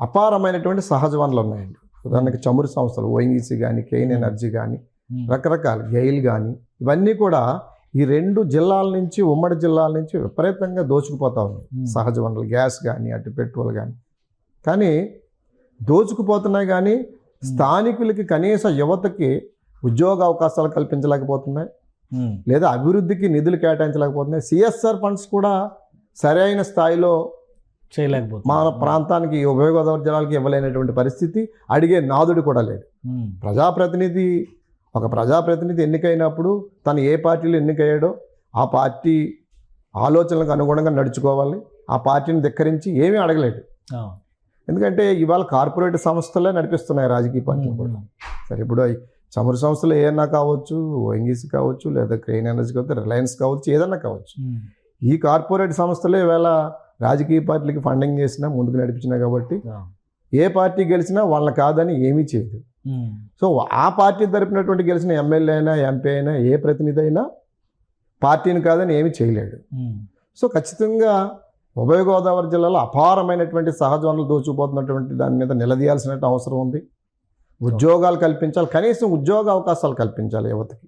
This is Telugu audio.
అపారమైనటువంటి సహజ వనరులు ఉన్నాయండి. ఉదాహరణకి చమురు సంస్థలు ఓఎన్జీసీ కానీ కెయిన్ ఎనర్జీ కానీ. రకరకాల గెయిల్ కానీ ఇవన్నీ కూడా ఈ రెండు జిల్లాల నుంచి ఉమ్మడి జిల్లాల నుంచి విపరీతంగా దోచుకుపోతా ఉన్నాయి. ఉమ్. సహజ వనరులు గ్యాస్ కానీ అటు పెట్రోల్ కానీ కానీ దోచుకుపోతున్నాయి కానీ స్థానికులకి కనీస యువతకి ఉద్యోగ అవకాశాలు కల్పించలేకపోతున్నాయి. ఉమ్. లేదా అభివృద్ధికి నిధులు కేటాయించలేకపోతున్నాయి. సిఎస్ఆర్ ఫండ్స్ కూడా సరైన స్థాయిలో చేయలేకపోతుంది మన ప్రాంతానికి ఉభయ గోదావరి జిల్లాలకి ఇవ్వలేనటువంటి పరిస్థితి అడిగే నాదుడు కూడా లేడు. ఉమ్. ప్రజాప్రతినిధి ఒక ప్రజాప్రతినిధి ఎన్నికైనప్పుడు తను ఏ పార్టీలో ఎన్నికయ్యాడో ఆ పార్టీ ఆలోచనలకు అనుగుణంగా నడుచుకోవాలి. ఆ పార్టీని ధిక్కరించి ఏమీ అడగలేడు. ఆ. ఎందుకంటే ఇవాళ కార్పొరేట్ సంస్థలే నడిపిస్తున్నాయి రాజకీయ పార్టీలు కూడా. సరే ఇప్పుడు చమురు సంస్థలు ఏదన్నా కావచ్చు ఓఎన్జీసీ కావచ్చు లేదా క్రెయిన్ ఎనర్జీ కావచ్చు రిలయన్స్ కావచ్చు ఏదన్నా కావచ్చు. ఈ కార్పొరేట్ సంస్థలే ఇవాళ రాజకీయ పార్టీలకి ఫండింగ్ చేసినా ముందుకు నడిపించినా కాబట్టి. ఏ పార్టీ గెలిచినా వాళ్ళని కాదని ఏమీ చేయదు. సో ఆ పార్టీ తరపునటువంటి గెలిచిన ఎమ్మెల్యే అయినా ఎంపీ అయినా ఏ ప్రతినిధి అయినా పార్టీని కాదని ఏమీ చేయలేడు. సో ఖచ్చితంగా ఉభయ గోదావరి జిల్లాలో అపారమైనటువంటి సహజ వనరులు దోచుకుపోతున్నటువంటి దాని మీద నిలదీయాల్సిన అవసరం ఉంది ఉద్యోగాలు కల్పించాలి కనీసం ఉద్యోగ అవకాశాలు కల్పించాలి యువతకి